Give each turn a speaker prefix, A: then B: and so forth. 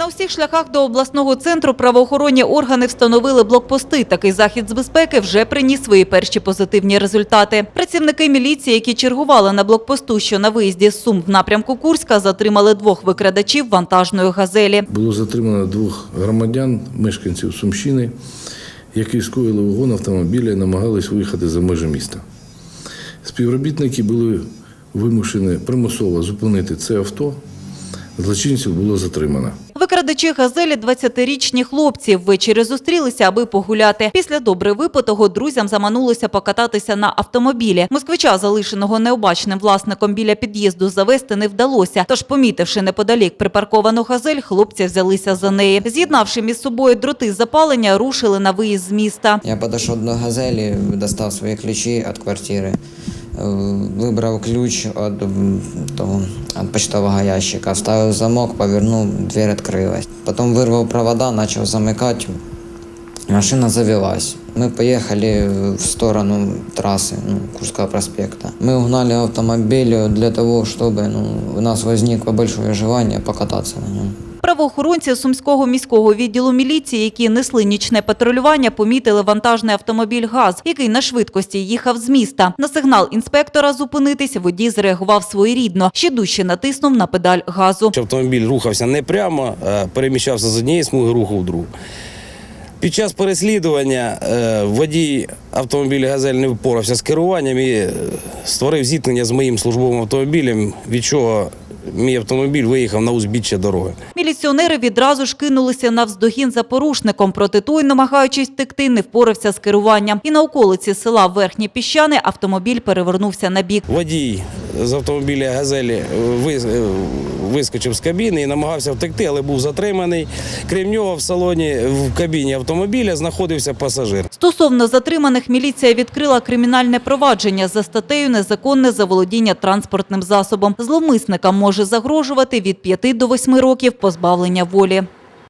A: На усіх шляхах до обласного центру правоохоронні органи встановили блокпости. Такий захід з безпеки вже приніс свої перші позитивні результати. Працівники міліції, які чергували на блокпосту, що на виїзді з Сум в напрямку Курська, затримали двох викрадачів вантажної газелі.
B: Було затримано двох громадян, мешканців Сумщини, які скоїли угон автомобіля і намагались виїхати за межі міста. Співробітники були вимушені примусово зупинити це авто. Злочинців було затримано.
A: Викрадачі газелі – 20-річні хлопці. Ввечері зустрілися, аби погуляти. Після добре випитого друзям заманулося покататися на автомобілі. Москвича, залишеного необачним власником біля під'їзду, завести не вдалося. Тож, помітивши неподалік припарковану газель, хлопці взялися за неї. З'єднавши між собою дроти запалення, рушили на виїзд з міста.
C: Я подошел до газели, достав свої ключі від квартири, вибрав ключ від, м, того, від почтового ящика, вставив замок, повернув, двері відкрилась. Потім вирвав провода, почав замикати. Машина завелась. Мы поехали в сторону трассы ну, Курского проспекта. Мы угнали автомобиль для того, чтобы ну, у нас возникло большое желание покататься на нем.
A: Правоохоронці Сумського міського відділу міліції, які несли нічне патрулювання, помітили вантажний автомобіль ГАЗ, який на швидкості їхав з міста. На сигнал інспектора зупинитись водій зреагував своєрідно. Ще дужче натиснув на педаль газу.
D: Автомобіль рухався не прямо, а переміщався з однієї смуги руху в другу. Під час переслідування е, водій автомобіля «Газель» не впорався з керуванням і е, створив зіткнення з моїм службовим автомобілем, від чого мій автомобіль виїхав на узбіччя дороги.
A: Міліціонери відразу ж кинулися навздогін за порушником, проте той, намагаючись втекти, не впорався з керуванням. І на околиці села Верхні Піщани автомобіль перевернувся на бік.
D: Водій з автомобіля «Газелі» вискочив з кабіни і намагався втекти, але був затриманий. Крім нього, в салоні в кабіні автомобіля знаходився пасажир.
A: Стосовно затриманих, міліція відкрила кримінальне провадження за статтею «Незаконне заволодіння транспортним засобом». Зловмисникам може загрожувати від 5 до 8 років позбавлення волі.